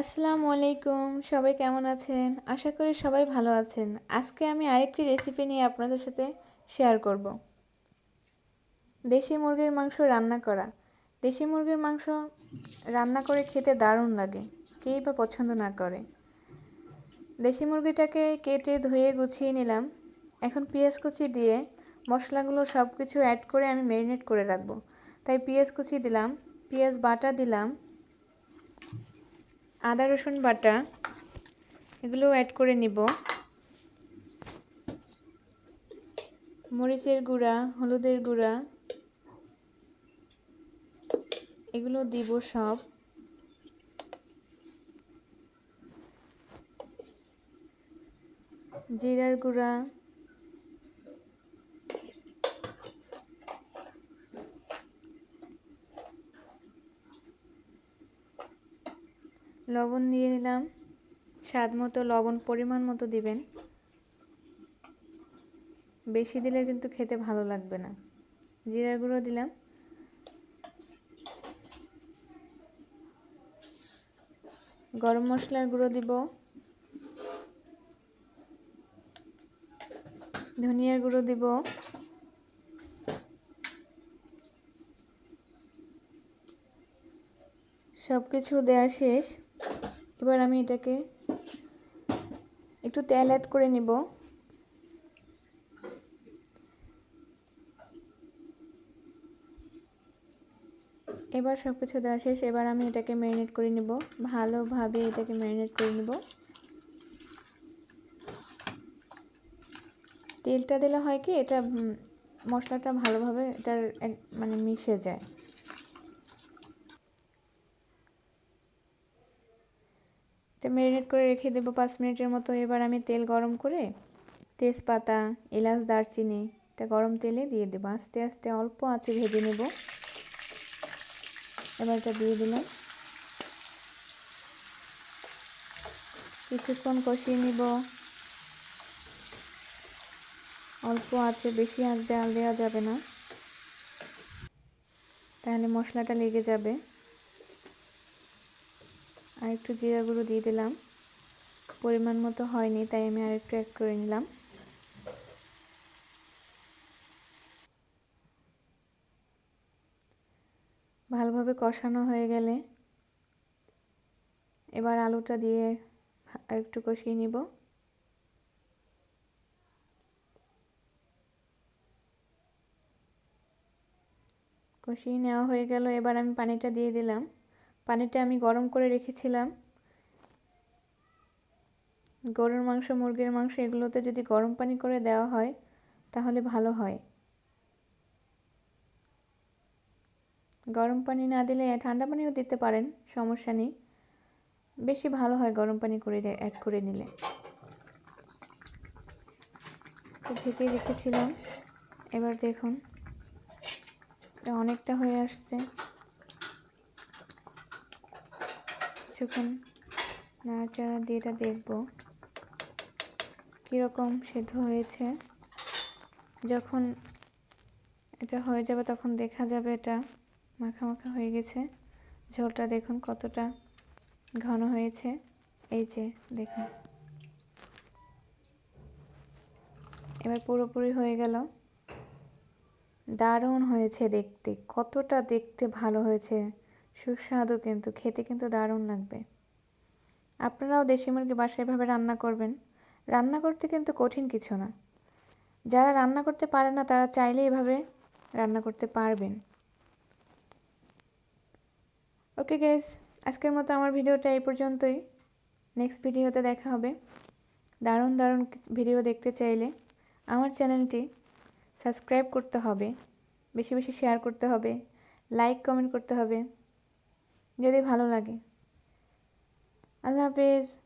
আসসালামু আলাইকুম, সবাই কেমন আছেন? আশা করি সবাই ভালো আছেন। আজকে আমি আরেকটি রেসিপি নিয়ে আপনাদের সাথে শেয়ার করব। দেশি মুরগির মাংস রান্না করা। দেশি মুরগির মাংস রান্না করে খেতে দারুণ লাগে, কেই বা পছন্দ না করে। দেশি মুরগিটাকে কেটে ধুয়ে গুছিয়ে নিলাম। এখন পেঁয়াজ কুচি দিয়ে মশলাগুলো সব কিছু অ্যাড করে আমি ম্যারিনেট করে রাখব। তাই পেঁয়াজ কুচি দিলাম, পেঁয়াজ বাটা দিলাম আদা, রসুন বাটা, এগুলো অ্যাড করে নিব। মরিচের গুঁড়া, হলুদের গুঁড়া, এগুলো দিব সব। জিরার গুঁড়া লবণ দিয়ে নিলাম। স্বাদ মতো, লবণ পরিমাণ মতো দিবেন। বেশি দিলে কিন্তু খেতে ভালো লাগবে না। জিরা গুঁড়ো দিলাম। গরম মশলার গুঁড়ো দিব। ধনিয়ার গুঁড়ো দিব। সব কিছু দেওয়া শেষ। এবার আমি এটাকে একটু তেল অ্যাড করে নিব। এবার সব কিছু দেওয়া শেষ, এবার আমি এটাকে ম্যারিনেট করে নিব। ভালোভাবে এটাকে ম্যারিনেট করে নিব। তেলটা দিলে হয় কি, এটা মশলাটা ভালোভাবে এটার মানে মিশে যায়। এটা ম্যারিনেট করে রেখে দেবো পাঁচ মিনিটের মতো। এবার আমি তেল গরম করে তেজপাতা, এলাচ, দারচিনি এটা গরম তেলে দিয়ে দেবো। আস্তে আস্তে অল্প আছে ভেজে নেব। এবার এটা দিয়ে দিলাম। কিছুক্ষণ কষিয়ে নিব। অল্প আছে বেশি আঁচ জাল দেওয়া যাবে না। তাহলে মশলাটা লেগে যাবে। আর একটু জিরা গুঁড়ো দিয়ে দিলাম। পরিমাণ মতো হয়নি, তাই আমি আর একটু অ্যাড করে নিলাম। ভালোভাবে কষানো হয়ে গেলে এবার আলুটা দিয়ে আর একটু কষিয়ে নিব। কষিয়ে নেওয়া হয়ে গেল, এবার আমি পানিটা দিয়ে দিলাম। পানিটা আমি গরম করে রেখেছিলাম। গরুর মাংস, মুরগির মাংস এগুলোতে যদি গরম পানি করে দেওয়া হয়, তাহলে ভালো হয়। গরম পানি না দিলে ঠান্ডা পানিও দিতে পারেন, সমস্যা নেই। বেশি ভালো হয় গরম পানি করে অ্যাড করে নিলে। ঢেকে রেখেছিলাম। এবার দেখুন অনেকটা হয়ে আসছে। কিছুক্ষণ নাড়াচাড়া দিয়ে এটা দেখব। কীরকম সেদ্ধ হয়েছে। যখন এটা হয়ে যাবে তখন দেখা যাবে এটা মাখা মাখা হয়ে গেছে। ঝোলটা দেখুন কতটা ঘন হয়েছে। এই যে, দেখুন। এবার পুরোপুরি হয়ে গেল। দারুণ হয়েছে দেখতে, কতটা দেখতে ভালো হয়েছে। সুস্বাদু কিন্তু, খেতে কিন্তু দারুণ লাগবে। আপনারাও দেশি মুরগি বাসায় এভাবে রান্না করবেন। রান্না করতে কিন্তু কঠিন কিছু না। যারা রান্না করতে পারে না, তারা চাইলে এভাবে রান্না করতে পারবেন। ওকে গেস আজকের মতো আমার ভিডিওটা এই পর্যন্তই। নেক্সট ভিডিওতে দেখা হবে। দারুণ দারুণ ভিডিও দেখতে চাইলে আমার চ্যানেলটি সাবস্ক্রাইব করতে হবে। বেশি বেশি শেয়ার করতে হবে। লাইক কমেন্ট করতে হবে। যদি ভালো লাগে। আল্লাহ হাফেজ।